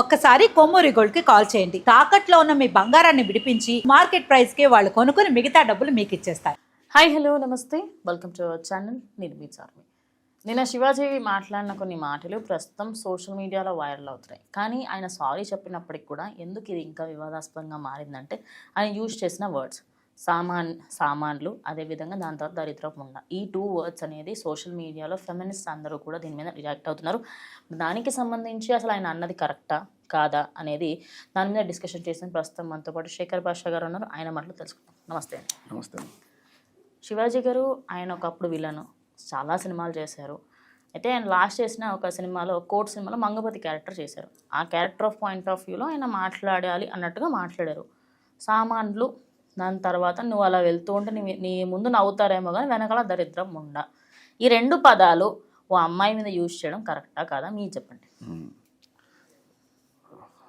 ఒక్కసారి కొమ్మూరి గోల్డ్కి కాల్ చేయండి. తాకట్లో ఉన్న మీ బంగారాన్ని విడిపించి మార్కెట్ ప్రైస్కి వాళ్ళు కొనుక్కుని మిగతా డబ్బులు మీకు ఇచ్చేస్తారు. హాయ్ హలో నమస్తే. వెల్కమ్ టు అవర్ ఛానల్ నేను మీ చార్మి. నిన్న శివాజీ మాట్లాడిన కొన్ని మాటలు ప్రస్తుతం సోషల్ మీడియాలో వైరల్ అవుతున్నాయి. కానీ ఆయన సారీ చెప్పినప్పటికి కూడా ఎందుకు ఇది ఇంకా వివాదాస్పదంగా మారిందంటే ఆయన యూజ్ చేసిన వర్డ్స్. సామాన్ సామాన్లు అదేవిధంగా దాని తర్వాత దరిద్రపు ఉండ ఈ టూ వర్డ్స్ అనేది సోషల్ మీడియాలో ఫెమినిస్ట్ అందరూ కూడా దీని మీద రియాక్ట్ అవుతున్నారు. దానికి సంబంధించి అసలు ఆయన అన్నది కరెక్టా కాదా? అనేది దాని మీద డిస్కషన్ చేసిన ప్రస్తుతం మనతో పాటు శేఖర్ భాషా గారు ఉన్నారు. ఆయన మాటలు తెలుసుకుందాం. నమస్తే నమస్తే శివాజీ గారు ఆయన ఒకప్పుడు విలను చాలా సినిమాలు చేశారు. అయితే ఆయన లాస్ట్ చేసిన ఒక సినిమాలో కోర్ట్ సినిమాలో మంగపతి క్యారెక్టర్ చేశారు. ఆ క్యారెక్టర్ ఆఫ్ పాయింట్ ఆఫ్ వ్యూలో ఆయన మాట్లాడాలి అన్నట్టుగా మాట్లాడారు. సామాన్లు దాని తర్వాత నువ్వు అలా వెళ్తూ ఉంటే నీ నీ ముందు నవ్వుతారేమో కానీ వెనకాల దరిద్రం ఉండ. ఈ రెండు పదాలు ఓ అమ్మాయి మీద యూజ్ చేయడం కరెక్టా కాదా? మీరు చెప్పండి.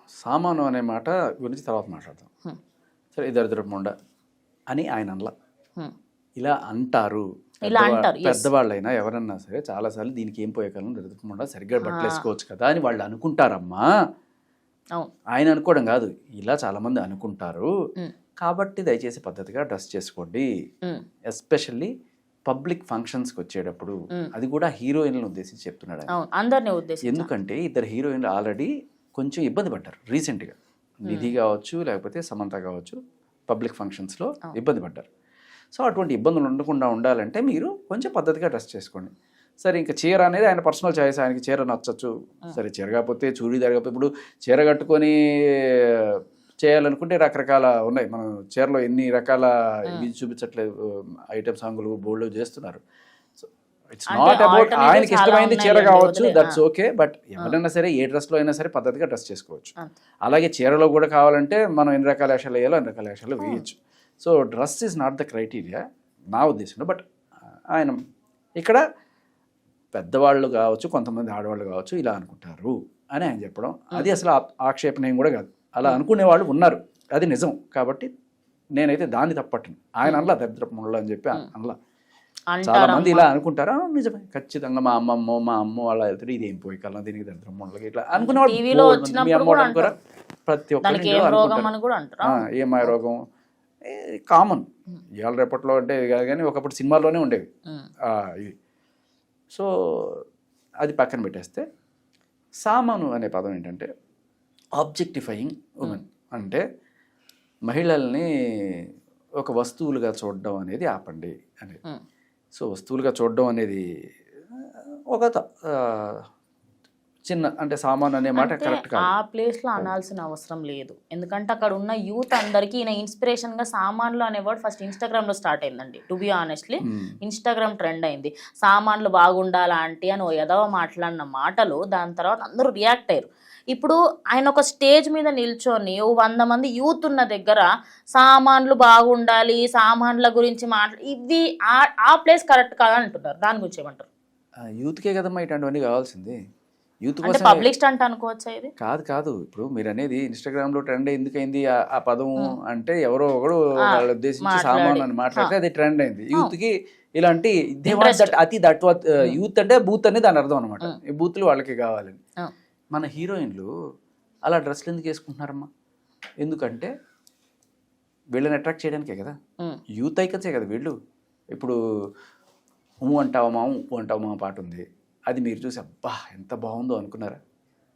సామాను అనే మాట గురించి తర్వాత మాట్లాడదాం. హ్మ్. సరే ఇద్దరిద్దరు ముండ అని ఆయన అనలా. ఇలా అంటారు. ఇలా అంటారు. పెద్దవాళ్ళైనా ఎవరన్నా సరే చాలాసార్లు దీనికి ఏం పోయేకాలం దరిద్రపు ముండ సరిగ్గా బట్టలు వేసుకోవచ్చు కదా అని వాళ్ళు అనుకుంటారమ్మా. ఆయన అనుకోవడం కాదు. ఇలా చాలామంది అనుకుంటారు. కాబట్టి దయచేసి పద్ధతిగా డ్రెస్ చేసుకోండి. ఎస్పెషల్లీ పబ్లిక్ ఫంక్షన్స్కి వచ్చేటప్పుడు. అది కూడా హీరోయిన్లను ఉద్దేశించి చెప్తున్నాడు అందరినీ ఉద్దేశించి. ఎందుకంటే ఇద్దరు హీరోయిన్లు ఆల్రెడీ కొంచెం ఇబ్బంది పడ్డారు రీసెంట్గా. నిధి కావచ్చు లేకపోతే సమంత కావచ్చు పబ్లిక్ ఫంక్షన్స్లో ఇబ్బంది పడ్డారు. సో అటువంటి ఇబ్బందులు ఉండకుండా ఉండాలంటే మీరు కొంచెం పద్ధతిగా డ్రెస్ చేసుకోండి. సరే ఇంకా చీర అనేది ఆయన పర్సనల్ చాయిస్ ఆయనకి చీర నచ్చచ్చు. సరే చీర కాకపోతే చూడీదార్ కాకపోతే ఇప్పుడు చీర కట్టుకొని చేయాలనుకుంటే రకరకాల ఉన్నాయి. మనం చీరలో ఎన్ని రకాల ఇవి చూపించట్లేదు. ఐటమ్ సాంగులు బోల్డ్ చేస్తున్నారు. సో ఇట్స్ నాట్ అబౌట్ ఆయనకి ఇష్టమైంది చీర కావచ్చు. దట్స్. ఓకే బట్ ఎవరైనా సరే ఏ డ్రెస్లో అయినా సరే పద్ధతిగా డ్రెస్ చేసుకోవచ్చు. అలాగే చీరలో కూడా కావాలంటే మనం ఎన్ని రకాల వేషాలు వేయాలో అన్ని రకాల వేషాలు వేయచ్చు. So dress is not the criteria నా ఉద్దేశంలో బట్ ఆయన ఇక్కడ పెద్దవాళ్ళు కావచ్చు కొంతమంది ఆడవాళ్ళు కావచ్చు ఇలా అనుకుంటారు అని ఆయన చెప్పడం. అది అసలు ఆ- ఆక్షేపణీయం కూడా కాదు. అలా అనుకునే వాళ్ళు ఉన్నారు. అది నిజం. కాబట్టి నేనైతే దాన్ని తప్పట్టను. ఆయన అనలా దరిద్రపు ముళ్ళు అని చెప్పి అనలా. చాలా మంది ఇలా అనుకుంటారా. నిజమే. ఖచ్చితంగా మా అమ్మమ్మ మా అమ్మ వాళ్ళ వెళ్తారు. ఇది ఏం పోయి కల్లా దీనికి దరిద్రం ముళ్ళకి ఇట్లా అనుకునేవాడు టీవీలో బోల్డ్ మంది. మీ వచ్చినప్పుడు అమ్మ కూడా వాళ్ళు అనుకోరా? ప్రతి ఒక్కరి దానికి ఇంట్లో ఏం రోగం కామన్. ఇవాళ రేపట్లో అంటే కానీ ఒకప్పుడు సినిమాల్లోనే ఉండేవి. ఇవి. సో అది పక్కన పెట్టేస్తే సామాను అనే పదం ఏంటంటే ఆబ్జెక్టిఫైయింగ్ ఉమెన్ అంటే మహిళల్ని ఒక వస్తువులుగా చూడడం అనేది ఆపండి అనేది ఉమ్. సో వస్తువులుగా చూడడం అనేది ఒక చిన్న అంటే సామాన్ అనే మాట అంటే కరెక్ట్ కాదు. ఆ ప్లేస్లో అనాల్సిన అవసరం లేదు. ఎందుకంటే అక్కడ ఉన్న యూత్ అందరికి ఈయన ఇన్స్పిరేషన్గా సామాన్లు అనే వర్డ్ ఫస్ట్ ఇన్స్టాగ్రామ్లో స్టార్ట్ అయిందండి. To be honestly hmm. Instagram trend అయింది. సామాన్లు బాగుండాలా ఆంటీ అని ఓ ఎదవ మాట్లాడిన మాటలు దాని తర్వాత అందరూ రియాక్ట్ అయ్యారు. ఇప్పుడు ఆయన ఒక స్టేజ్ మీద నిల్చొని ఓ వంద మంది యూత్ ఉన్న దగ్గర సామాన్లు బాగుండాలి సామాన్ల గురించి మాట్లా ఇవి ఆ- ప్లేస్ కరెక్ట్ కాదని అంటున్నారు. దాని గురించి ఏమంటారు? యూత్కే కదమ్మా ఇటువంటివన్నీ కావాల్సింది. యూత్ కోసం పబ్లిక్ స్టంట్ అనుకోవచ్చా ఇది? కాదు కాదు. ఇప్పుడు మీరు అనేది ఇన్స్టాగ్రామ్లో ట్రెండ్ ఎందుకైంది? ఆ- ఆ పదం అంటే ఎవరో ఒకడు వాళ్ళ ఉద్దేశించి. సామాన్ అని మాట్లాడితే అది ట్రెండ్ అయింది. యూత్కి ఇలాంటి అతి దట్ యూత్ అంటే బూత్ అనేది దాని అర్థం అనమాట ఈ బూత్లు వాళ్ళకి కావాలని. మన హీరోయిన్లు అలా డ్రెస్లు ఎందుకు వేసుకుంటున్నారమ్మా? ఎందుకంటే వీళ్ళని అట్రాక్ట్ చేయడానికే కదా. యూత్ ఐకన్సే కదా వీళ్ళు. ఇప్పుడు ఊ అంటావమా ఊ అంటావమా పాట ఉంది. అది మీరు చూసి అబ్బా ఎంత బాగుందో అనుకున్నారా?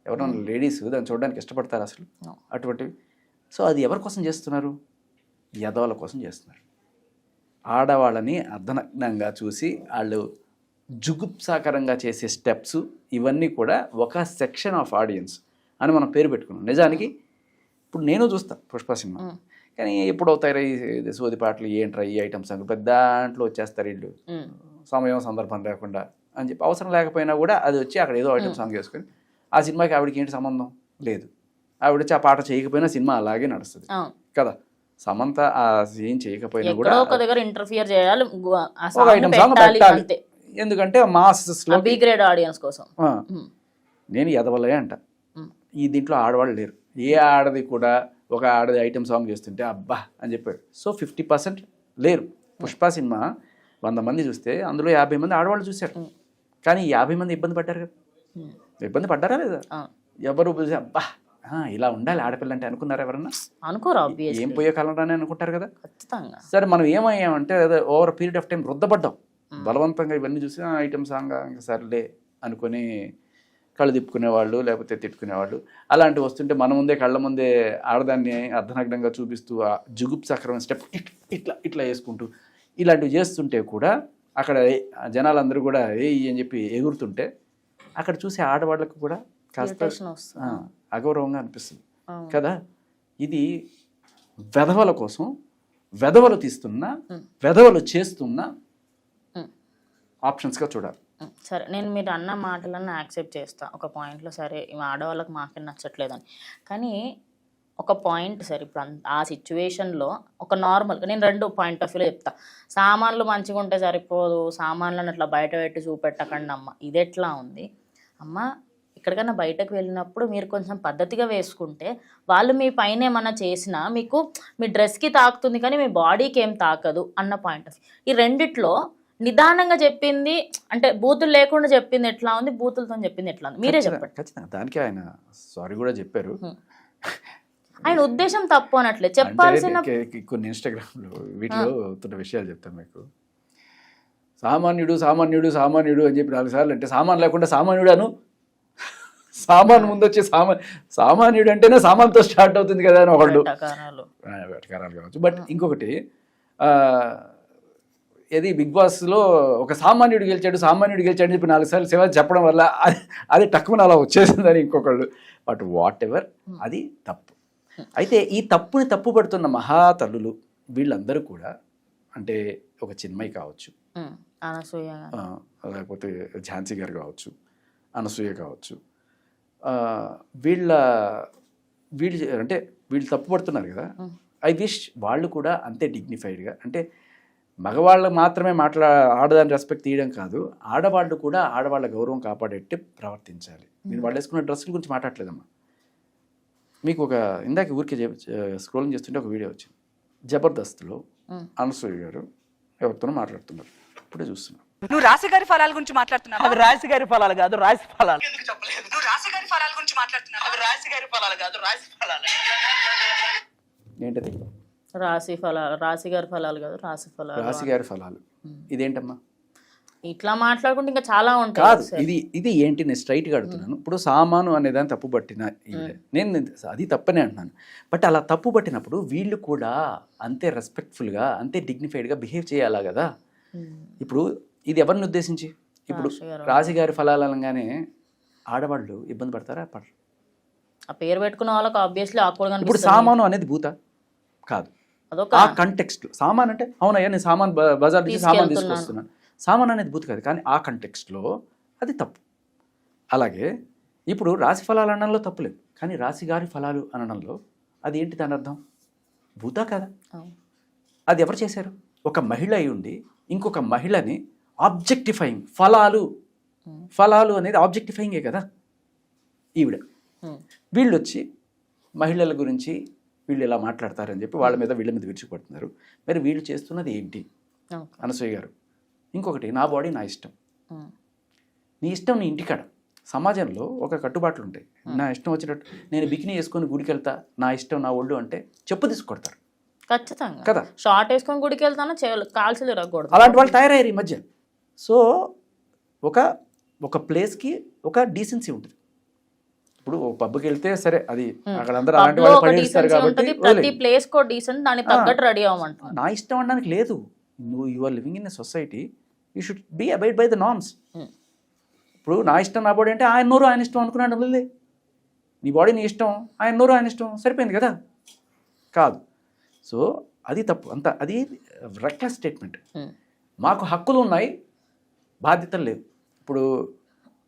ఎవరైనా లేడీస్ దాన్ని చూడడానికి ఇష్టపడతారు అసలు. అటువంటివి. సో అది ఎవరి కోసం చేస్తున్నారు? యదవుల కోసం చేస్తున్నారు. ఆడవాళ్ళని అర్ధనగ్నంగా చూసి వాళ్ళు జుగుప్సాకరంగా చేసే స్టెప్స్ ఇవన్నీ కూడా ఒక సెక్షన్ ఆఫ్ ఆడియన్స్ అని మనం పేరు పెట్టుకున్నాం. నిజానికి ఇప్పుడు నేను చూస్తా పుష్ప సినిమా. కానీ ఎప్పుడు అవుతాయి ఈ సోది పాటలు ఏంట్రా ఈ ఐటమ్స్ అని పెద్ద దాంట్లో వచ్చేస్తారు వీళ్ళు. సమయం సందర్భం లేకుండా అని చెప్పి అవసరం లేకపోయినా కూడా అది వచ్చి అక్కడ ఏదో ఐటమ్ సాంగ్ చేసుకొని ఆ సినిమాకి ఆవిడకి ఏంటి సంబంధం? లేదు. ఆవిడ వచ్చి ఆ పాట చేయకపోయినా సినిమా అలాగే నడుస్తుంది. కదా? సమంత ఆ సీన్ చేయకపోయినా కూడా ఒక దగ్గర ఇంటర్ఫియర్ చేయాలి. ఒక ఐటమ్ సాంగ్ పెట్టాలి ఎందుకంటే మాసెస్లో బి గ్రేడ్ ఆడియన్స్ కోసం. నేను ఎదవలే అంట. ఈ దీంట్లో ఆడవాళ్ళు లేరు. ఏ ఆడది కూడా ఒక ఆడది ఐటమ్ సాంగ్ చేస్తుంటే అబ్బా అని చెప్పాడు. సో ఫిఫ్టీ పర్సెంట్ లేరు. పుష్ప సినిమా వంద మంది చూస్తే అందులో యాభై మంది ఆడవాళ్ళు చూశారు. కానీ యాభై మంది ఇబ్బంది పడ్డారు కదా. ఇబ్బంది పడ్డారా లేదా. ఎవరు అబ్బా "ఆ, ఇలా ఉండాలి ఆడపిల్ల అంటే అనుకున్నారు ఎవరన్నా? అనుకోరు ఏం పోయే కాలం అనుకుంటారు కదా. ఖచ్చితంగా. సరే మనం ఏమయ్యామంటే ఓవర్ పీరియడ్ ఆఫ్ టైం రుద్దపడ్డాం. బలవంతంగా ఇవన్నీ చూసి ఐటమ్ సాంగ్ ఇంకా సర్లే అనుకొని కళ్ళు తిప్పుకునేవాళ్ళు లేకపోతే తిట్టుకునేవాళ్ళు అలాంటివి వస్తుంటే మన ముందే కళ్ళ ముందే ఆడదాన్ని అర్ధనగ్నంగా చూపిస్తూ ఆ జుగుప్ సక్రమం స్టెప్ ఇట్లా ఇట్లా వేసుకుంటూ ఇలాంటివి చేస్తుంటే కూడా అక్కడ జనాలందరూ కూడా ఏ అని చెప్పి ఎగురుతుంటే అక్కడ చూసే ఆడవాళ్ళకు కూడా కాస్త అగౌరవంగా అనిపిస్తుంది. కదా ఇది వెధవల కోసం వెధవలు తీస్తున్న. వెధవలు చేస్తున్న. ఆప్షన్స్గా చూడాలి. సరే. నేను మీరు అన్న మాటలను యాక్సెప్ట్ చేస్తా. ఒక పాయింట్లో సరే ఆడవాళ్ళకి మాకే నచ్చట్లేదని. కానీ ఒక పాయింట్ సరే ఇప్పుడు ఆ సిచ్యువేషన్లో ఒక నార్మల్గా నేను రెండు పాయింట్ ఆఫ్ వ్యూలో చెప్తా. సామాన్లు మంచిగా ఉంటే సరిపోదు. సామాన్లను అట్లా బయట పెట్టి చూపెట్టకండి అమ్మ. ఇది ఎట్లా ఉంది? అమ్మ ఎక్కడికైనా బయటకు వెళ్ళినప్పుడు మీరు కొంచెం పద్ధతిగా వేసుకుంటే వాళ్ళు మీ పైన ఏమన్నా చేసినా మీకు మీ డ్రెస్కి తాకుతుంది కానీ మీ బాడీకి ఏం తాకదు అన్న పాయింట్ ఆఫ్ ఈ రెండిట్లో నిదానంగా చెప్పింది అంటే బూతులు లేకుండా చెప్పింది ఎట్లా ఉంది బూతులతో చెప్పింది ఎట్లా ఉంది? మీరే చెప్పండి. ఖచ్చితంగా. దానికి ఆయన సారీ కూడా చెప్పారు. ఆయన ఉద్దేశం తప్పు అనట్లే చెప్పాల్సిన కొన్ని ఇన్స్టాగ్రామ్లో వీటిలో అవుతున్న విషయాలు చెప్తాను మీకు. సామాన్యుడు సామాన్యుడు సామాన్యుడు అని చెప్పి నాలుగు సార్లు అంటే సామాన్ లేకుండా సామాన్యుడు అను సామాన్ ముందు వచ్చే సామాన్ సామాన్యుడు అంటేనే సామాన్తో స్టార్ట్ అవుతుంది కదా అని ఒకళ్ళు. వెటకారాలు. కావచ్చు. బట్ ఇంకొకటి ఆ, ఏది బిగ్ బాస్లో ఒక సామాన్యుడు గెలిచాడు సామాన్యుడు గెలిచాడు చెప్పి నాలుగు సార్లు శివ చెప్పడం వల్ల అది టక్కున అలా వచ్చేసిందని ఇంకొకళ్ళు. బట్ వాట్ ఎవర్ అది తప్పు. అయితే ఈ తప్పుని తప్పు పడుతున్న మహాతల్లులు వీళ్ళందరూ కూడా అంటే ఒక చిన్మయి కావచ్చు. ఆ, లేకపోతే ఝాన్సీ గారు కావచ్చు అనసూయ కావచ్చు. వీళ్ళ వీళ్ళు అంటే వీళ్ళు తప్పు పడుతున్నారు కదా. Mm. ఐ విష్ వాళ్ళు కూడా అంతే డిగ్నిఫైడ్గా అంటే మగవాళ్ళు మాత్రమే మాట్లా ఆడదాని రెస్పెక్ట్ తీయడం కాదు. ఆడవాళ్ళు కూడా ఆడవాళ్ళ గౌరవం కాపాడేట్టు ప్రవర్తించాలి. నేను వాళ్ళు వేసుకున్న డ్రెస్సుల గురించి మాట్లాడలేదమ్మా. మీకు ఒక ఇందాక ఊరికే స్క్రోలింగ్ చేస్తుంటే ఒక వీడియో వచ్చింది. జబర్దస్త్లో అనసూయ గారు ఎవరితోనో మాట్లాడుతున్నారు. ఇప్పుడే చూస్తున్నాం. నువ్వు రాశి గారి ఫలాల గురించి మాట్లాడుతున్నావు? అవి రాశి గారి ఫలాలు కాదు రాశి ఫలాలు. నువ్వు రాశి గారి ఫలాల గురించి మాట్లాడుతున్నావు? అవి రాశి గారి ఫలాలు కాదు రాశి ఫలాలు. ఏంటది? రాశి ఫలాలు రాశి గారి ఫలాలు కాదు రాశి ఫలాలు రాశి గారి ఫలాలు. ఇదేంటమ్మా? ఇట్లా మాట్లాడుకుంటే ఇంకా చాలా ఉంటాయి కాదు. ఇది ఇది ఏంటి? నేను స్ట్రైట్గా అడుగుతున్నాను. ఇప్పుడు సామాను అనేదాన్ని తప్పు పట్టిన. నేను అది తప్పనే అంటున్నాను. బట్ అలా తప్పు పట్టినప్పుడు వీళ్ళు కూడా అంతే రెస్పెక్ట్ఫుల్గా అంతే డిగ్నిఫైడ్గా బిహేవ్ చేయాలా కదా? ఇప్పుడు ఇది ఎవరిని ఉద్దేశించి? ఇప్పుడు రాశి గారు. ఫలాలు అనగానే ఆడవాళ్ళు ఇబ్బంది పడతారా? పడరు. ఆ పేరు పెట్టుకున్న వాళ్ళకి ఆబ్వియస్లీ ఇప్పుడు సామాను అనేది భూత. కాదు. ఆ కంటెక్స్ట్ సామాన్ అంటే అవునయ్యా నేను సామాన్ బజార్ నుంచి సామాన్. తీసుకొస్తున్నాను. సామాన్ అనేది బూత్ కాదు కానీ ఆ కంటెక్స్ట్లో అది తప్పు. అలాగే ఇప్పుడు రాశి ఫలాలు అనడంలో తప్పులేదు కానీ రాశి గారి ఫలాలు అనడంలో అది ఏంటి దాని అర్థం? భూతా కదా. అది ఎవరు చేశారు? ఒక మహిళ అయి ఉండి ఇంకొక మహిళని ఆబ్జెక్టిఫైయింగ్ ఫలాలు. ఫలాలు అనేది ఆబ్జెక్టిఫైయింగే కదా? ఈవిడ. వీళ్ళు వచ్చి మహిళల గురించి వీళ్ళు ఇలా మాట్లాడతారని చెప్పి వాళ్ళ మీద వీళ్ళ మీద విరుచుకుపడుతున్నారు. మరి వీళ్ళు చేస్తున్నది ఏంటి. అనసూయ గారు ఇంకొకటి నా బాడీ నా ఇష్టం. నీ ఇష్టం నీ ఇంటికాడ. సమాజంలో ఒక కట్టుబాట్లు ఉంటాయి. నా ఇష్టం వచ్చినట్టు నేను బికినీ వేసుకొని గుడికి వెళ్తా నా ఇష్టం నా ఒళ్ళు అంటే చెప్పు తీసుకొడతారు ఖచ్చితంగా. కదా? షార్ట్ వేసుకొని గుడికి వెళ్తాను కాల్చలు ఇరగకూడదు అలాంటి వాళ్ళు తయారయ్యారు ఈ మధ్య. సో ఒక ఒక ప్లేస్కి ఒక డీసెన్సీ ఉంటుంది. ఇప్పుడు పబ్కి వెళ్తే సరే అది అక్కడ అందరూ అలాంటి వాళ్ళు పడేస్తారు కాబట్టి ప్రతి. ప్లేస్ కో డీసెంట్ తగ్గట్టు రెడీ నా ఇష్టం అనడానికి లేదు. నువ్వు you are living in a society you should be abide by the Hmm. ఇప్పుడు నా ఇష్టం నా బాడీ అంటే ఆయన నోరు ఆయన ఇష్టం అనుకున్నాడు వదిలే నీ బాడీ నీ ఇష్టం ఆయన నోరు ఆయన ఇష్టం సరిపోయింది కదా? కాదు. సో అది తప్పు. అంత అది రెక్లెస్ స్టేట్మెంట్ మాకు హక్కులు ఉన్నాయి బాధ్యతలు లేవు. ఇప్పుడు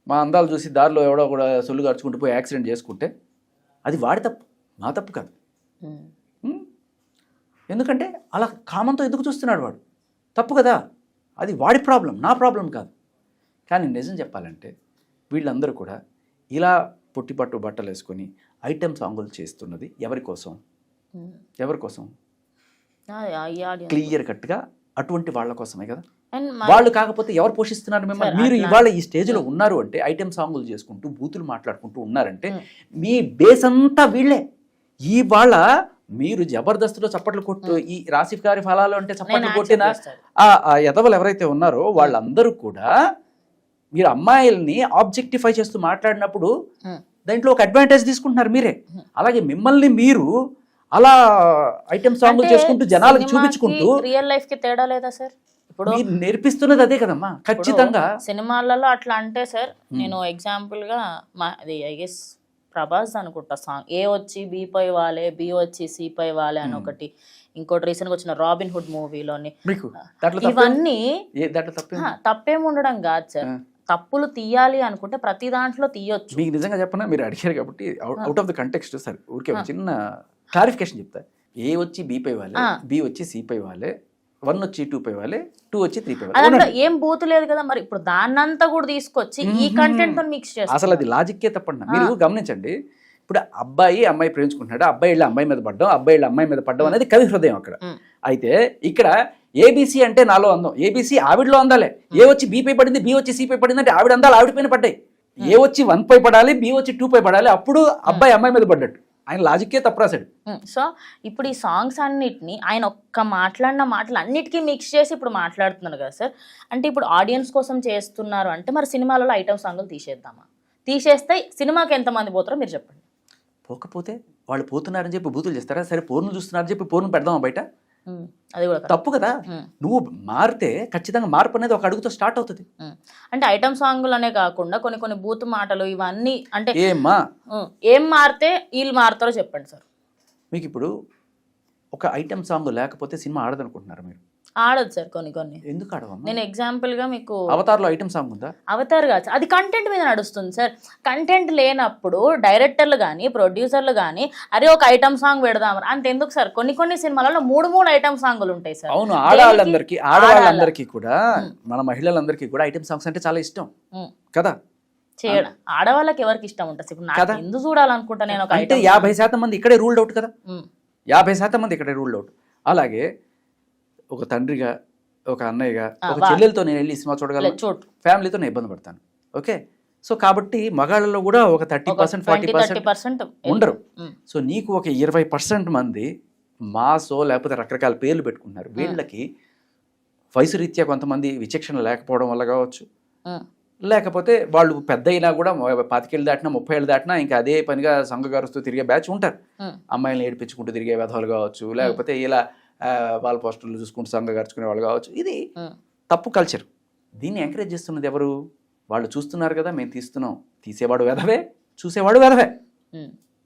మా అందాలు చూసి దారిలో ఎవడో కూడా సొల్లు ఖర్చుకుంటూ పోయి యాక్సిడెంట్ చేసుకుంటే అది వాడి తప్పు మా తప్పు కాదు. ఉమ్, ఉం? ఎందుకంటే అలా కామంతో ఎందుకు చూస్తున్నాడు వాడు? తప్పు కదా. అది వాడి ప్రాబ్లం నా ప్రాబ్లం కాదు. కానీ నిజం చెప్పాలంటే వీళ్ళందరూ కూడా ఇలా పొట్టిపట్టు బట్టలు వేసుకొని ఐటెం సాంగులు చేస్తున్నది ఎవరి కోసం? ఉమ్. ఎవరి కోసం. క్లియర్ కట్గా అటువంటి వాళ్ళ కోసమే కదా. వాళ్ళు కాకపోతే ఎవరు పోషిస్తున్నారు మిమ్మల్ని? మీరు ఇవాళ ఈ స్టేజ్లో ఉన్నారు అంటే ఐటెం సాంగులు చేసుకుంటూ బూతులు మాట్లాడుకుంటూ ఉన్నారంటే Hmm. మీ బేస్ అంతా వీళ్ళే. ఇవాళ మీరు జబర్దస్త్లో చప్పట్లు కొట్టు ఈ రాసిఫ్ గారి ఫలాలు అంటే చప్పట్లు కొట్టిన ఆ ఎదవలు ఎవరైతే ఉన్నారో వాళ్ళందరూ కూడా మీరు అమ్మాయిల్ని ఆబ్జెక్టిఫై చేస్తూ మాట్లాడినప్పుడు Hmm. దాంట్లో ఒక అడ్వాంటేజ్ తీసుకుంటున్నారు మీరే. అలాగే మిమ్మల్ని మీరు అలా ఐటెం సాంగులు చేసుకుంటూ జనాలకు చూపించుకుంటూ రియల్ లైఫ్కి తేడా లేదా సార్ ఇప్పుడు నేర్పిస్తున్నది అదే కదమ్మా. ఖచ్చితంగా. సినిమాలలో అట్లా అంటే సార్ నేను ఎగ్జాంపుల్గా మా అది ఐ గెస్ ప్రభాస్ అనుకుంటా సాంగ్. ఏ వచ్చి బి పై వాలే బి వచ్చి సి పై వాలే అని ఒకటి. ఇంకోటి రీసెంట్గా వచ్చిన రాబిన్ హుడ్ మూవీలోని. ఇవన్నీ ఏ దాంట్లో తప్పే హా, తప్పేం ఉండడం కాదు సార్. తప్పులు తీయాలి అనుకుంటే ప్రతి దాంట్లో తీయొచ్చు. మీకు నిజంగా చెప్పనా? మీరు అడిగారు కాబట్టి అవుట్ ఆఫ్ ద కంటెక్స్ట్ సరే. ఊరికే చిన్న క్లారిఫికేషన్ చెప్తా. ఏ వచ్చి బి పై ఆ. బి వచ్చి సి పై వాళ్ళే వన్ వచ్చి టూ పై వాళ్ళే టూ వచ్చి త్రీ పై వాళ్ళే ఏం బూతు లేదు కదా మరి ఇప్పుడు దాన్నంతా కూడా తీసుకొచ్చి ఈ కంటెంట్తో మిక్స్ చేస్తారు అసలు అది లాజిక్కే తప్పండి. మీరు గమనించండి ఇప్పుడు అబ్బాయి అమ్మాయి ప్రేమించుకుంటున్నాడు అబ్బాయి వెళ్ళి అమ్మాయి మీద పడ్డం అబ్బాయి వెళ్ళి అమ్మాయి మీద పడ్డం అనేది కవి హృదయం అక్కడ. అయితే ఇక్కడ ఏబీసీ అంటే నాలో అందం. ఏబీసీ ఆవిడలో అందాలే. ఏ వచ్చి బి పై పడింది బి వచ్చి సి పై పడింది అంటే ఆవిడ అందాలు ఆవిడ పైన పడ్డాయి. ఏ వచ్చి వన్ పై పడాలి బి వచ్చి టూ పై పడాలి అప్పుడు అబ్బాయి అమ్మాయి మీద పడ్డట్టు. ఆయన లాజిక్కే తప్పు రాశాడు సో ఇప్పుడు ఈ సాంగ్స్ అన్నిటిని ఆయన ఒక్క మాట్లాడిన మాటలు అన్నిటికీ మిక్స్ చేసి ఇప్పుడు మాట్లాడుతున్నారు కదా సార్. అంటే ఇప్పుడు ఆడియన్స్ కోసం చేస్తున్నారు అంటే మరి సినిమాలలో ఐటమ్ సాంగ్లు తీసేద్దామా? తీసేస్తే సినిమాకి ఎంతమంది పోతారో మీరు చెప్పండి. పోకపోతే వాళ్ళు పోతున్నారని చెప్పి బూతులు చేస్తారా? సరే పోర్ను చూస్తున్నారని చెప్పి పోర్ను పెడదామా బయట? అది కూడా. తప్పు కదా. నువ్వు మారితే ఖచ్చితంగా మార్పు అనేది ఒక అడుగుతో స్టార్ట్ అవుతుంది. అంటే ఐటమ్ సాంగులనే కాకుండా కొన్ని కొన్ని బూత్ మాటలు ఇవన్నీ అంటే ఏమ్మా? ఏం మారితే వీళ్ళు మారుతారో చెప్పండి సార్. మీకు ఇప్పుడు ఒక ఐటెం సాంగ్ లేకపోతే సినిమా ఆడదనుకుంటున్నారు మీరు? ఆడదు సార్ కొన్ని కొన్ని. ఎందుకు ఆడవమ్మా? నేను ఎగ్జాంపుల్గా మీకు అవతార్లో ఐటెం సాంగ్ ఉందా? అవతార్ కాదు అది కంటెంట్ మీద నడుస్తుంది సార్. కంటెంట్ లేనప్పుడు డైరెక్టర్లు కానీ ప్రొడ్యూసర్లు కానీ అరే ఒక ఐటమ్ సాంగ్ పెడదాం అంత ఎందుకు సార్? కొన్ని కొన్ని సినిమాలలో మూడు మూడు ఐటమ్ సాంగ్లు ఉంటాయి సార్. అవును ఆడవాళ్ళందరికీ ఆడవాళ్ళందరికీ కూడా మన మహిళలందరికీ కూడా ఐటెం సాంగ్స్ అంటే చాలా ఇష్టం. ఉమ్, కదా? చేయడం ఆడవాళ్ళకి ఎవరికి ఇష్టం ఉంటుంది ఇప్పుడు నాకు కదా. ఎందుకు చూడాలనుకుంటా నేను ఒక అంటే ఐటమ్ యాభై శాతం మంది ఇక్కడే రూల్డ్ అవుట్ కదా? యాభై శాతం మంది ఇక్కడే రూల్డ్ అవుట్ అలాగే ఒక తండ్రిగా ఒక అన్నయ్యగా ఒక చెల్లెలతో నేను వెళ్ళి సినిమా చూడగలను. చూడు. ఫ్యామిలీతో నేను ఇబ్బంది పడతాను. ఓకే? సో కాబట్టి మగాళ్ళలో కూడా ఒక thirty percent forty percent percent ఉండరు. సో నీకు ఒక ఇరవై పర్సెంట్ మంది మాసో లేకపోతే రకరకాల పేర్లు పెట్టుకుంటున్నారు. వీళ్ళకి వయసు రీత్యా కొంతమంది విచక్షణ లేకపోవడం వల్ల కావచ్చు. లేకపోతే వాళ్ళు పెద్ద అయినా కూడా పాతికేళ్ళు దాటినా ముప్పై ఏళ్ళు దాటినా ఇంకా అదే పనిగా సంఘగారుస్తూ తిరిగే బ్యాచ్ ఉంటారు. అమ్మాయిలను ఏడిపించుకుంటూ తిరిగే విధవాలు కావచ్చు లేకపోతే ఇలా వాళ్ళ పోస్టర్లు చూసుకుంటూ సంఘగార్చుకునే వాళ్ళు కావచ్చు. ఇది తప్పు కల్చర్ దీన్ని ఎంకరేజ్ చేస్తున్నది ఎవరు? వాళ్ళు చూస్తున్నారు కదా మేము తీస్తున్నాం. తీసేవాడు వెధవే చూసేవాడు వెధవే.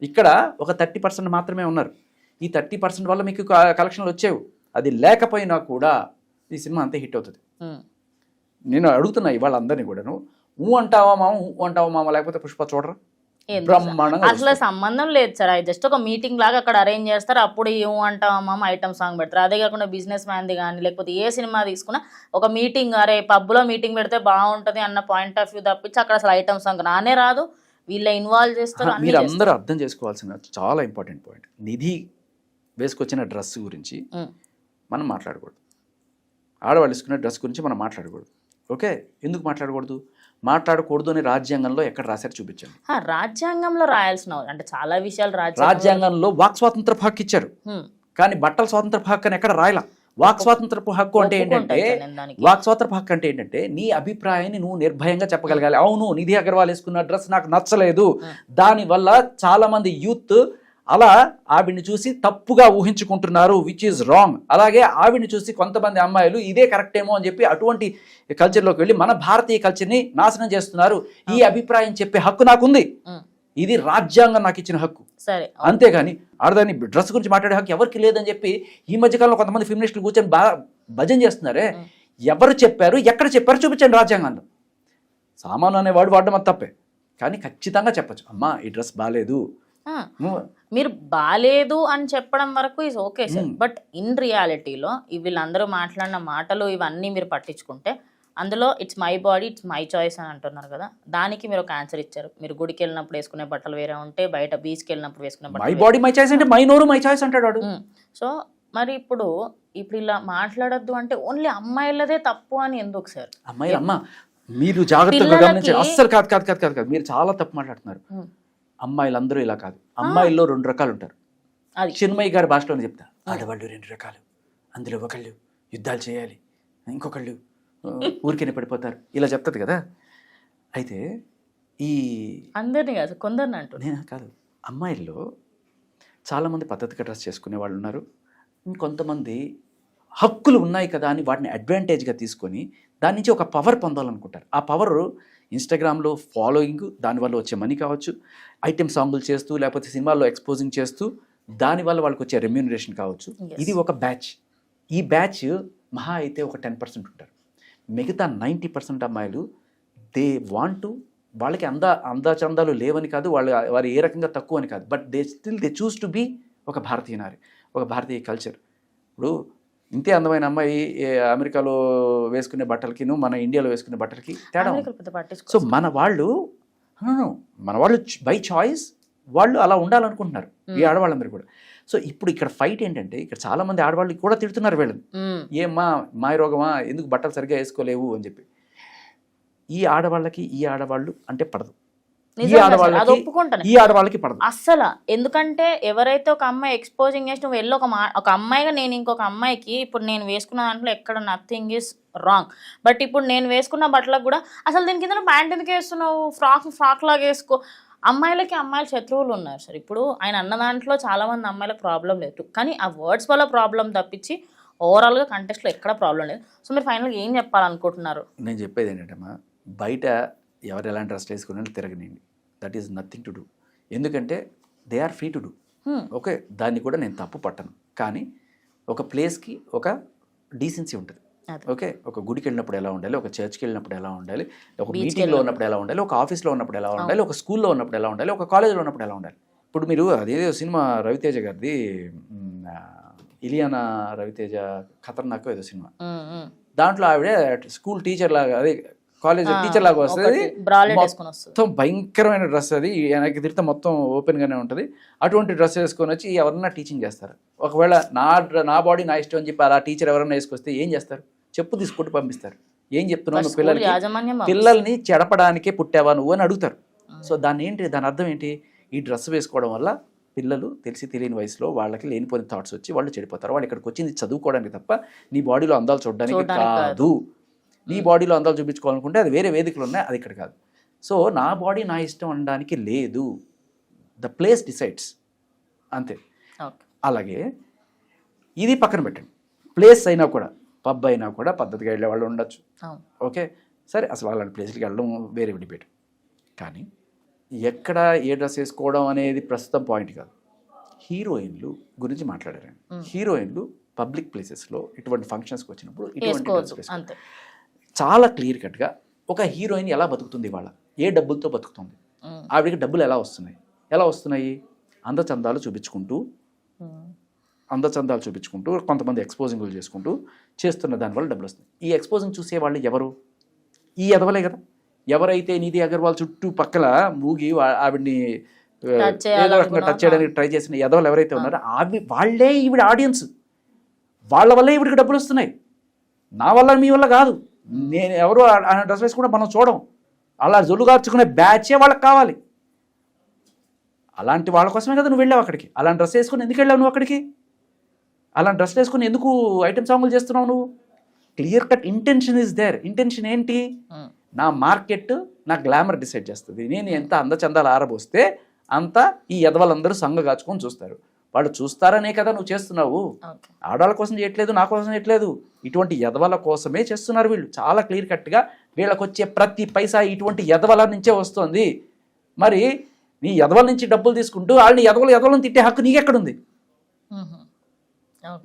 ఇక్కడ ఒక థర్టీ పర్సెంట్ మాత్రమే ఉన్నారు. ఈ థర్టీ పర్సెంట్ వల్ల మీకు కలెక్షన్లు వచ్చేవి. అది లేకపోయినా కూడా ఈ సినిమా అంతే హిట్ అవుతుంది. నేను అడుగుతున్నా ఇవాళ అందరినీ కూడాను. ఊ అంటావా మామ ఊ అంటావా మామ లేకపోతే పుష్ప చూడరా? బ్రహ్మాండంగా అసలు సంబంధం లేదు సార్. అది జస్ట్ ఒక మీటింగ్ లాగా అక్కడ అరేంజ్ చేస్తారు. అప్పుడు ఏం అంటాం మామ ఐటమ్ సాంగ్ పెడతారు. అదే కాకుండా బిజినెస్ మ్యాన్ది కానీ లేకపోతే ఏ సినిమా తీసుకున్నా ఒక మీటింగ్ అరే పబ్లో మీటింగ్ పెడితే బాగుంటది అన్న పాయింట్ ఆఫ్ వ్యూ తప్పించి అక్కడ అసలు ఐటమ్ సాంగ్ రానే రాదు. వీళ్ళ ఇన్వాల్వ్ చేస్తారు మీరు. అందరూ అర్థం చేసుకోవాల్సిన చాలా ఇంపార్టెంట్ పాయింట్ నిధి వేసుకొచ్చిన డ్రెస్ గురించి మనం మాట్లాడకూడదు. ఆడవాళ్ళు వేసుకునే డ్రెస్ గురించి మనం మాట్లాడకూడదు. ఓకే? ఎందుకు మాట్లాడకూడదు? మాట్లాడకూడదు అని రాజ్యాంగంలో ఎక్కడ రాశారు చూపించండి. రాజ్యాంగంలో రాయాల్సిన అంటే చాలా విషయాలు రాజ్యాంగం రాజ్యాంగంలో వాక్ స్వాతంత్ర హక్కు ఇచ్చారు కానీ బట్టల స్వాతంత్ర హక్కు అని ఎక్కడ రాయలా? వాక్ స్వాతంత్ర హక్కు అంటే ఏంటంటే. వాక్ స్వాతంత్ర హక్కు అంటే ఏంటంటే నీ అభిప్రాయాన్ని నువ్వు నిర్భయంగా చెప్పగలగాలి. అవును నిధి అగర్వాల్ వేసుకున్న డ్రెస్ నాకు నచ్చలేదు. దానివల్ల చాలా మంది యూత్ అలా ఆవిడ్ని చూసి తప్పుగా ఊహించుకుంటున్నారు విచ్ ఈజ్ రాంగ్ అలాగే ఆవిడ్ని చూసి కొంతమంది అమ్మాయిలు ఇదే కరెక్ట్ ఏమో అని చెప్పి అటువంటి కల్చర్లోకి వెళ్ళి మన భారతీయ కల్చర్ని నాశనం చేస్తున్నారు. ఈ అభిప్రాయం చెప్పే హక్కు నాకుంది. ఇది రాజ్యాంగం నాకు ఇచ్చిన హక్కు. సరే అంతేగాని ఆడదాని డ్రెస్ గురించి మాట్లాడే హక్కు ఎవరికి లేదని చెప్పి ఈ మధ్యకాలంలో కొంతమంది ఫిమినిస్టులు కూర్చొని బాగా భజన చేస్తున్నారే. ఎవరు చెప్పారు ఎక్కడ చెప్పారు చూపించండి రాజ్యాంగంలో. సామాను అనేవాడు వాడడం అది తప్పే. కానీ ఖచ్చితంగా చెప్పచ్చు. అమ్మా ఈ డ్రెస్ బాగాలేదు మీరు బాలేదు అని చెప్పడం వరకు is okay sir but in రియాలిటీలో వీళ్ళందరూ మాట్లాడిన మాటలు ఇవన్నీ మీరు పట్టించుకుంటే అందులో it's my body it's my choice అని అంటున్నారు కదా. దానికి మీరు ఒక ఆన్సర్ ఇచ్చారు. మీరు గుడికి వెళ్ళినప్పుడు వేసుకునే బట్టలు వేరే ఉంటే బయట బీచ్కి వెళ్ళినప్పుడు వేసుకునే మై బట్టలు బాడీ మై చాయిస్ అంటే మై నోరు మై చాయిస్ అంటాడు వాడు. సో మరి ఇప్పుడు ఇప్పుడు ఇలా మాట్లాడొద్దు అంటే ఓన్లీ అమ్మాయిలదే తప్పు అని ఎందుకు సార్ అమ్మాయి అమ్మ మీరు జాగ్రత్తగా గమనించండి. అస్సలు కాదు కాదు కాదు కాదు కాదు. మీరు చాలా తప్పు మాట్లాడుతున్నారు. అమ్మాయిలందరూ ఇలా కాదు. అమ్మాయిల్లో రెండు రకాలు ఉంటారు అది. చిన్మయ్య గారి భాషలోనే చెప్తా. ఆడవాళ్ళు రెండు రకాలు. అందులో ఒకళ్ళు యుద్ధాలు చేయాలి ఇంకొకళ్ళు ఊరికేనే పడిపోతారు. ఇలా చెప్తుంది కదా. అయితే ఈ అందరినీ కాదు కొందరిని అంటున్నారు నేను కాదు. అమ్మాయిల్లో చాలామంది పద్ధతిగా డ్రెస్ చేసుకునే వాళ్ళు ఉన్నారు. ఇంకొంతమంది హక్కులు ఉన్నాయి కదా అని వాటిని అడ్వాంటేజ్గా తీసుకొని దాని నుంచి ఒక పవర్ పొందాలనుకుంటారు. ఆ పవర్ ఇన్స్టాగ్రామ్లో ఫాలోయింగ్ దానివల్ల వచ్చే మనీ కావచ్చు ఐటెం సాంగులు చేస్తూ లేకపోతే సినిమాల్లో ఎక్స్పోజింగ్ చేస్తూ దానివల్ల వాళ్ళకి వచ్చే రెమ్యూనరేషన్ కావచ్చు. ఇది ఒక బ్యాచ్ ఈ బ్యాచ్ మహా అయితే ఒక టెన్ పర్సెంట్ ఉంటారు. మిగతా నైంటీ పర్సెంట్ అమ్మాయిలు దే వాంట్ టు వాళ్ళకి అంద అందాచందాలు లేవని కాదు వాళ్ళు వారు ఏ రకంగా తక్కువ అని కాదు but they still they choose to be ఒక భారతీయ నారి ఒక భారతీయ కల్చర్ ఇప్పుడు ఇంతే అందమైన అమ్మాయి అమెరికాలో వేసుకునే బట్టలకిను మన ఇండియాలో వేసుకునే బట్టలకి తేడా సో మన వాళ్ళు మన వాళ్ళు బై చాయిస్ వాళ్ళు అలా ఉండాలనుకుంటున్నారు ఈ ఆడవాళ్ళందరూ కూడా. సో ఇప్పుడు ఇక్కడ ఫైట్ ఏంటంటే ఇక్కడ చాలా మంది ఆడవాళ్ళు కూడా తిడుతున్నారు వీళ్ళని. ఏమ్మా మాయ రోగమా ఎందుకు బట్టలు సరిగ్గా వేసుకోలేవు అని చెప్పి. ఈ ఆడవాళ్ళకి ఈ ఆడవాళ్ళు అంటే పడదు. ఈ ఆడవాళ్ళకి ఒప్పుకుంటాను. ఈ ఆడవాళ్ళకి పడదు. అస్సలు. ఎందుకంటే ఎవరైతే ఒక అమ్మాయి ఎక్స్పోజింగ్ చేసి నువ్వు వెళ్ళి ఒక మా ఒక అమ్మాయిగా నేను ఇంకొక అమ్మాయికి ఇప్పుడు నేను వేసుకున్న దాంట్లో ఎక్కడ నథింగ్ ఈస్ రాంగ్ బట్ ఇప్పుడు నేను వేసుకున్న బట్టలకు కూడా అసలు దీని కింద ప్యాంట్ ఎందుకు వేస్తున్నావు? ఫ్రాక్ ఫ్రాక్ లాగా వేసుకో. అమ్మాయిలకి అమ్మాయిల శత్రువులు ఉన్నారు సార్. ఇప్పుడు ఆయన అన్న దాంట్లో చాలా మంది అమ్మాయిలకు ప్రాబ్లం లేదు. కానీ ఆ వర్డ్స్ వల్ల ప్రాబ్లం తప్పించి ఓవరాల్గా కంటెస్ట్లో ఎక్కడ ప్రాబ్లం లేదు. సో మీరు ఫైనల్గా ఏం చెప్పాలనుకుంటున్నారు? నేను చెప్పేది ఏంటంటమ్మా బయట ఎవరు ఎలాంటి డ్రెస్ వేసుకుని తిరగనియండి. That is nothing to do ఎందుకంటే they are free to do. Okay దాన్ని కూడా నేను తప్పు పట్టను. కానీ ఒక ప్లేస్కి ఒక డీసెన్సీ ఉంటుంది. ఓకే ఒక గుడికి వెళ్ళినప్పుడు ఎలా ఉండాలి? ఒక చర్చ్కి వెళ్ళినప్పుడు ఎలా ఉండాలి? ఒక మీటింగ్లో ఉన్నప్పుడు ఎలా ఉండాలి? ఒక ఆఫీస్లో ఉన్నప్పుడు ఎలా ఉండాలి? ఒక స్కూల్లో ఉన్నప్పుడు ఎలా ఉండాలి? ఒక కాలేజీలో ఉన్నప్పుడు ఎలా ఉండాలి? ఇప్పుడు మీరు అదేదో సినిమా రవితేజ గారిది ఇలియానా రవితేజ ఖతర్నాక్ ఏదో సినిమా. దాంట్లో ఆవిడ స్కూల్ టీచర్ లాగా అదే కాలేజ్ టీచర్ లాగా వస్తుంది. మొత్తం భయంకరమైన డ్రెస్ అది. వెనక్కి తిరిగితే మొత్తం ఓపెన్ గానే ఉంటుంది. అటువంటి డ్రెస్ వేసుకొని వచ్చి ఎవరన్నా టీచింగ్ చేస్తారు. ఒకవేళ నా నా బాడీ నా ఇష్టం అని చెప్పి అలా టీచర్ ఎవరన్నా వేసుకొస్తే ఏం చేస్తారు? చెప్పు తీసుకుంటూ పంపిస్తారు. ఏం చెప్తున్నావు పిల్లలకి? పిల్లల్ని చెడపడానికే పుట్టావా నువ్వు అని అడుగుతారు. సో దాన్ని ఏంటి దాని అర్థం ఏంటి? ఈ డ్రెస్ వేసుకోవడం వల్ల పిల్లలు తెలిసి తెలియని వయసులో వాళ్ళకి లేనిపోయిన థాట్స్ వచ్చి వాళ్ళు చెడిపోతారు. వాళ్ళు ఇక్కడికి వచ్చింది చదువుకోవడానికి తప్ప నీ బాడీలో అందాలు చూడ్డానికి కాదు. నీ బాడీలో అందాలు చూపించుకోవాలనుకుంటే అది వేరే వేదికలు ఉన్నాయి అది ఇక్కడ కాదు. సో నా బాడీ నా ఇష్టం అనడానికి లేదు. ద ప్లేస్ డిసైడ్స్ అంతే. అలాగే ఇది పక్కన పెట్టండి. ప్లేస్ అయినా కూడా పబ్ అయినా కూడా పద్ధతిగా వెళ్ళే వాళ్ళు ఉండొచ్చు. ఓకే? సరే అసలు అలాంటి ప్లేస్కి వెళ్ళడం వేరే డిబేట్ కానీ ఎక్కడ ఏ డ్రెస్ వేసుకోవడం అనేది ప్రస్తుతం పాయింట్ కాదు. హీరోయిన్లు గురించి మాట్లాడారు హీరోయిన్లు పబ్లిక్ ప్లేసెస్లో ఇటువంటి ఫంక్షన్స్కి వచ్చినప్పుడు ఇటువంటి చాలా క్లియర్ కట్గా ఒక హీరోయిన్ ఎలా బతుకుతుంది ఇవాళ ఏ డబ్బులతో బతుకుతుంది? ఆవిడకి డబ్బులు ఎలా వస్తున్నాయి? ఎలా వస్తున్నాయి? అందచందాలు చూపించుకుంటూ అందచందాలు చూపించుకుంటూ కొంతమంది ఎక్స్పోజింగ్లు చేసుకుంటూ చేస్తున్న దానివల్ల డబ్బులు వస్తున్నాయి. ఈ ఎక్స్పోజింగ్ చూసే వాళ్ళు ఎవరు? ఈ ఎదవలే కదా. ఎవరైతే నిధి అగర్వాల్ చుట్టూ పక్కల మూగి ఆవిడ్ని ఏదో రకంగా టచ్ చేయడానికి ట్రై చేసిన ఎదవలు ఎవరైతే ఉన్నారో అవి వాళ్ళే ఈవిడ ఆడియన్స్ వాళ్ళ వల్లే ఈవిడికి డబ్బులు వస్తున్నాయి. నా వల్ల మీ వల్ల కాదు. నేను ఎవరు ఆయన డ్రెస్ వేసుకుంటే మనం చూడం. అలా జొల్లుగార్చుకునే బ్యాచే వాళ్ళకి కావాలి. అలాంటి వాళ్ళ కోసమే కదా నువ్వు వెళ్ళావు అక్కడికి. అలాంటి డ్రెస్ వేసుకుని ఎందుకు వెళ్ళావు నువ్వు అక్కడికి? అలాంటి డ్రెస్ వేసుకుని ఎందుకు ఐటమ్ సాంగులు చేస్తున్నావు నువ్వు? Clear cut intention is there intention ఏంటి? ఉమ్. నా మార్కెట్ నా గ్లామర్ డిసైడ్ చేస్తుంది. నేను ఎంత అందచందాలు ఆరబోస్తే అంత ఈ ఎదవలందరూ సంఘ కాచుకొని చూస్తారు. వాళ్ళు చూస్తారనే కదా నువ్వు చేస్తున్నావు. ఆడవాళ్ళ కోసం చేయట్లేదు నా కోసం చేయట్లేదు. ఇటువంటి ఎదవల కోసమే చేస్తున్నారు వీళ్ళు. చాలా క్లియర్ కట్గా వీళ్ళకి వచ్చే ప్రతి పైసా ఇటువంటి ఎదవల నుంచే వస్తుంది. మరి నీ ఎదవల నుంచి డబ్బులు తీసుకుంటూ వాళ్ళని ఎదవలు ఎదవలను తిట్టే హక్కు నీకెక్కడుంది?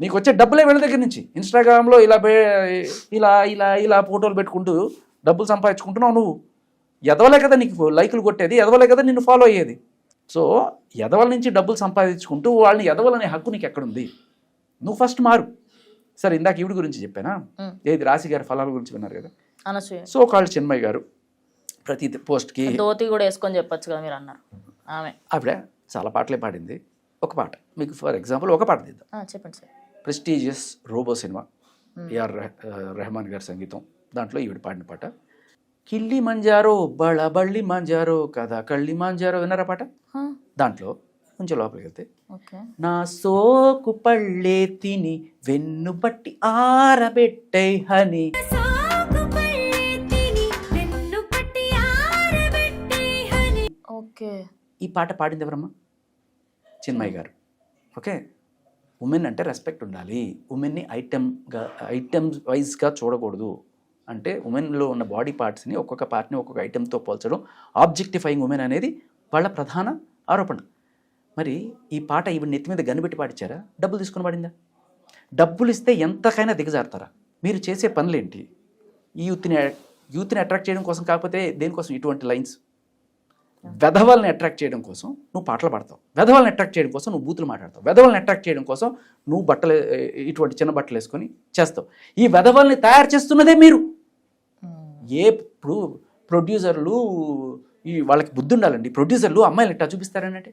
నీకు వచ్చే డబ్బులే వీళ్ళ దగ్గర నుంచి. ఇన్స్టాగ్రామ్లో ఇలా ఇలా ఇలా ఇలా ఫోటోలు పెట్టుకుంటూ డబ్బులు సంపాదించుకుంటున్నావు నువ్వు. ఎదవలే కదా నీకు లైకులు కొట్టేది ఎదవలే కదా నిన్ను ఫాలో అయ్యేది. సో ఎదవల నుంచి డబ్బులు సంపాదించుకుంటూ వాళ్ళని ఎదవలనే హక్కు నీకు ఎక్కడుంది నువ్వు ఫస్ట్ మారు. సరే ఇందాక ఈవిడ గురించి చెప్పానా. ఏది రాశి గారి ఫలాల గురించి విన్నారు కదా? సో కాళ్ళు చిన్మయ్య గారు ప్రతి పోస్ట్కి ధోతి కూడా వేసుకొని చెప్పొచ్చు కదా మీరు అన్నారు. ఆమె. ఆవిడ చాలా పాటలే పాడింది. ఒక పాట. మీకు ఫర్ ఎగ్జాంపుల్ ఒక పాట తీద్దాం. ఆ, చెప్పండి sir. Prestigious robo cinema. AR Rahman గారి సంగీతం. దాంట్లో ఈవిడ పాడిన పాట. కిల్లి మంజారో బళ బళ్ళి మంజారో కదా కళ్ళి మంజారో విన్నారా పాట? దాంట్లో కొంచెం లోపలికి వెళ్తే ఓకే. నా సోకు పళ్ళే తిని వెన్ను బట్టి ఆరబెట్టై హని. ఓకే. ఈ పాట పాడింది ఎవరమ్మా? చిన్మయ్య గారు. ఓకే. ఉమెన్ అంటే రెస్పెక్ట్ ఉండాలి. ఉమెన్ని ఐటమ్గా ఐటమ్ వైజ్గా చూడకూడదు. అంటే ఉమెన్లో ఉన్న బాడీ పార్ట్స్ని ఒక్కొక్క పార్ట్ని ఒక్కొక్క ఐటెంతో పోల్చడం ఆబ్జెక్టిఫైయింగ్ ఉమెన్ అనేది వాళ్ళ ప్రధాన ఆరోపణ. మరి ఈ పాట ఈవిడ నెత్తి మీద గనిపెట్టి పాటించారా డబ్బులు తీసుకుని పడిందా? డబ్బులు ఇస్తే ఎంతకైనా దిగజారుతారా? మీరు చేసే పనులేంటి? ఈ యూత్ని యూత్ని అట్రాక్ట్ చేయడం కోసం కాకపోతే దేనికోసం ఇటువంటి లైన్స్? వెధవల్ని అట్రాక్ట్ చేయడం కోసం నువ్వు పాటలు పాడతావు. వెధవల్ని అట్రాక్ట్ చేయడం కోసం నువ్వు బూతులు మాట్లాడతావు. వెధవల్ని అట్రాక్ట్ చేయడం కోసం నువ్వు బట్టలు ఇటువంటి చిన్న బట్టలు వేసుకొని చేస్తావు. ఈ వెధవల్ని తయారు చేస్తున్నదే మీరు. ఏ ఇప్పుడు ప్రొడ్యూసర్లు ఈ వాళ్ళకి బుద్ధి ఉండాలండి. ప్రొడ్యూసర్లు అమ్మాయిలు ఇట్టా చూపిస్తారనంటే?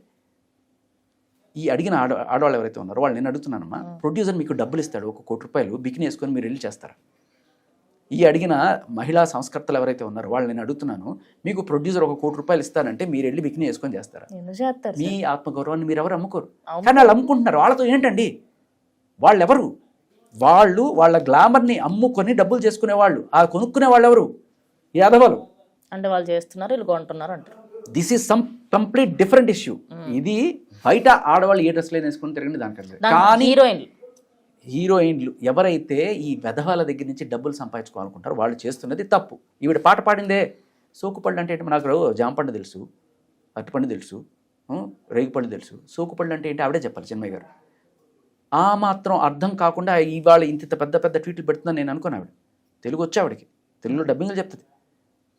ఈ అడిగిన ఆడ ఆడవాళ్ళు ఎవరైతే ఉన్నారో వాళ్ళు నేను అడుగుతున్నానమ్మా ప్రొడ్యూసర్ మీకు డబ్బులు ఇస్తాడు ఒక కోటి రూపాయలు బికిని వేసుకొని మీరు వెళ్ళి చేస్తారా? ఈ అడిగిన మహిళా సంస్కర్తలు ఎవరైతే ఉన్నారో వాళ్ళు నేను అడుగుతున్నాను మీకు ప్రొడ్యూసర్ ఒక కోటి రూపాయలు ఇస్తానంటే మీరు వెళ్ళి బికిని వేసుకొని చేస్తారా? మీ ఆత్మగౌరవాన్ని మీరు ఎవరు అమ్ముకోరు. కానీ వాళ్ళు అమ్ముకుంటున్నారు. వాళ్ళతో ఏంటండి? వాళ్ళు ఎవరు వాళ్ళు వాళ్ళ గ్లామర్ని అమ్ముకొని డబ్బులు చేసుకునే వాళ్ళు. ఆ కొనుక్కునే వాళ్ళు ఎవరు యాదవాలు. అంటే వాళ్ళు చేస్తున్నారు వీళ్ళు కొంటున్నారు అంటారు. This is some complete different issue ఇది బయట ఆడవాళ్ళు ఏ డ్రెస్లు వేసుకుని తిరగండి దానికంటే. కానీ హీరోయిన్లు. హీరోయిన్లు ఎవరైతే ఈ వెధవాల దగ్గర నుంచి డబ్బులు సంపాదించుకోవాలనుకుంటారో వాళ్ళు చేస్తున్నది తప్పు. ఈవిడ పాట పాడిందే. సోకుపళ్ళు అంటే ఏంటి నాకు జాంపండు తెలుసు అరటిపండు తెలుసు రేగిపళ్ళు తెలుసు. సోకుపళ్ళు అంటే ఏంటి? ఆవిడే చెప్పాలి చిన్మయ్య గారు. ఆ మాత్రం అర్థం కాకుండా ఇవాళ ఇంత పెద్ద పెద్ద ట్వీట్లు పెడుతుందని నేను అనుకున్నాను ఆవిడ. తెలుగు వచ్చి ఆవిడకి. తెలుగులో డబ్బింగ్లు చెప్తుంది.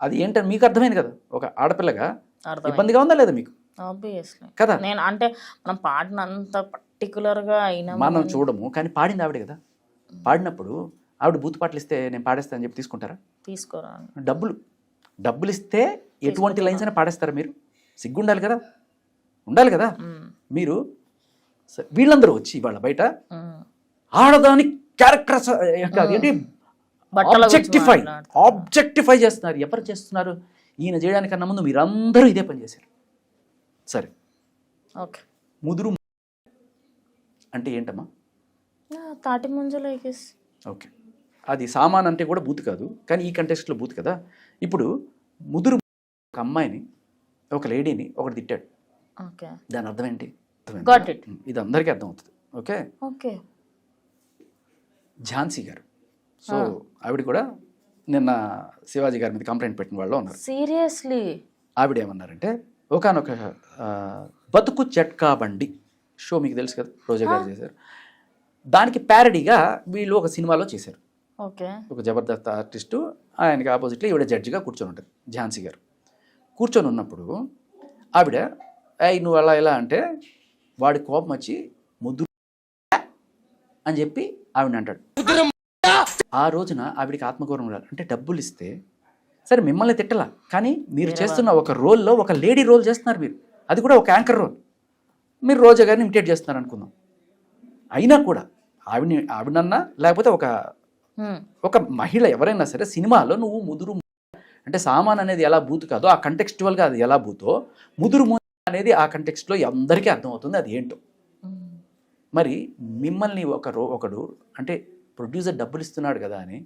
అది ఏంటని మీకు అర్థమైంది కదా. ఒక ఆడపిల్లగా. ఇబ్బందిగా ఉందా లేదా మీకు? కదా? నేను అంటే మనం పాడిన అంత పర్టికులర్గా అయినా మనం చూడము కానీ పాడింది ఆవిడ కదా. పాడినప్పుడు ఆవిడ బూత్ పాటలు ఇస్తే నేను పాడేస్తా అని చెప్పి తీసుకుంటారా? తీసుకోరా డబ్బులు. డబ్బులు ఇస్తే ఎటువంటి లైన్స్ అయినా పాడేస్తారా మీరు? సిగ్గు ఉండాలి కదా. ఉండాలి కదా. మీరు వీళ్ళందరూ వచ్చి ఇవాళ బయట. ఆడదాని క్యారెక్టర్స్ ఏంటి ఆబ్జెక్టిఫై. ఆబ్జెక్టిఫై చేస్తున్నారు. ఎవరు చేస్తున్నారు? ఈయన చేయడానికన్నా ముందు మీరందరూ ఇదే పని చేశారు. సరే. ఓకే. ముదురు అంటే ఏంటమ్మా? తాటి ముంజలు ఓకే. అది సామాన్ అంటే కూడా బూత్ కాదు కానీ ఈ కంటెస్ట్లో బూత్ కదా. ఇప్పుడు ముదురు ఒక అమ్మాయిని ఒక లేడీని ఒకటి తిట్టాడు. ఓకే. దాని అర్థం ఏంటి. ఇది అందరికీ అర్థం అవుతుంది ఓకే? ఓకే. ఝాన్సీ గారు. సో ఆవిడ కూడా నిన్న శివాజీ గారి మీద కంప్లైంట్ పెట్టిన వాళ్ళు ఉన్నారు. సీరియస్లీ ఆవిడ ఏమన్నారంటే ఒకనొక బతుకు చట్కా బండి. షో మీకు తెలుసు కదా రోజా గారు చేశారు. దానికి ప్యారడీగా వీళ్ళు ఒక సినిమాలో చేశారు. ఓకే. ఒక జబర్దస్త్ ఆర్టిస్టు ఆయనకి ఆపోజిట్లో ఈవిడ జడ్జిగా కూర్చొని ఉంటారు ఝాన్సీ గారు. కూర్చొని ఉన్నప్పుడు ఆవిడ అయ్యి నువ్వు అలా ఎలా అంటే వాడి కోపం వచ్చి ముద్దు అని చెప్పి ఆవిడ అంటాడు. ఆ రోజున ఆవిడకి ఆత్మగౌరవం ఉండాలి. అంటే డబ్బులు ఇస్తే సరే మిమ్మల్ని తిట్టలా కానీ మీరు చేస్తున్న ఒక రోల్లో ఒక లేడీ రోల్ చేస్తున్నారు మీరు. అది కూడా ఒక యాంకర్ రోల్ మీరు రోజా గారిని ఇమిటేట్ చేస్తున్నారు అనుకుందాం అయినా కూడా ఆవిడని ఆవిడనన్నా లేకపోతే ఒక. ఒక మహిళ ఎవరైనా సరే సినిమాలో నువ్వు ముదురు అంటే సామాన్ అనేది ఎలా బూత్ కాదో ఆ కంటెక్స్చువల్గా అది ఎలా బూతో ముదురు ము- అనేది ఆ కంటెక్స్ట్లో అందరికీ అర్థమవుతుంది అది ఏంటో. మరి మిమ్మల్ని ఒక రో ఒకడు అంటే ప్రొడ్యూసర్ డబ్బులు ఇస్తున్నాడు కదా అని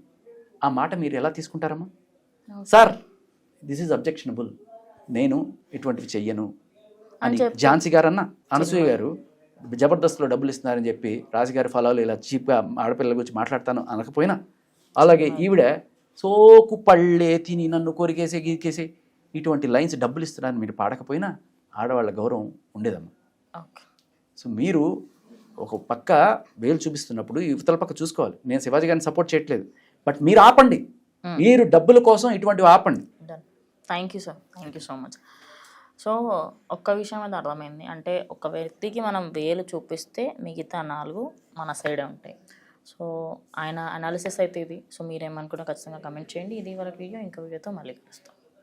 ఆ మాట మీరు ఎలా తీసుకుంటారమ్మా? సార్ దిస్ ఈజ్ అబ్జెక్షనబుల్ నేను ఇటువంటివి చెయ్యను. అని ఝాన్సీ గారు అన్న అనసూయ గారు జబర్దస్త్లో డబ్బులు ఇస్తున్నారని చెప్పి రాజుగారి ఫలాలు ఇలా చీప్గా ఆడపిల్లల గురించి మాట్లాడతాను అనకపోయినా అలాగే ఈవిడ సోకు పళ్ళే తిని నన్ను కొరికేసే గీకేసే ఇటువంటి లైన్స్ డబ్బులు ఇస్తున్నారని మీరు పాడకపోయినా ఆడవాళ్ళ గౌరవం ఉండేదమ్మా. సో మీరు ఒక పక్క వేలు చూపిస్తున్నప్పుడు ఇవతల పక్క చూసుకోవాలి. నేను శివాజీ గారిని సపోర్ట్ చేయట్లేదు. బట్ మీరు ఆపండి. మీరు డబ్బుల కోసం ఇటువంటివి ఆపండి. Thank you sir thank you so much so ఒక్క విషయం అయితే అర్థమైంది. అంటే ఒక వ్యక్తికి మనం వేలు చూపిస్తే మిగతా నాలుగు మన సైడే ఉంటాయి. సో ఆయన అనాలిసిస్ అయితే ఇది. సో మీరేమనుకుంటే ఖచ్చితంగా కమెంట్ చేయండి. ఇది వరకు వీడియో ఇంకా వీడియోతో మళ్ళీ కలుస్తాం.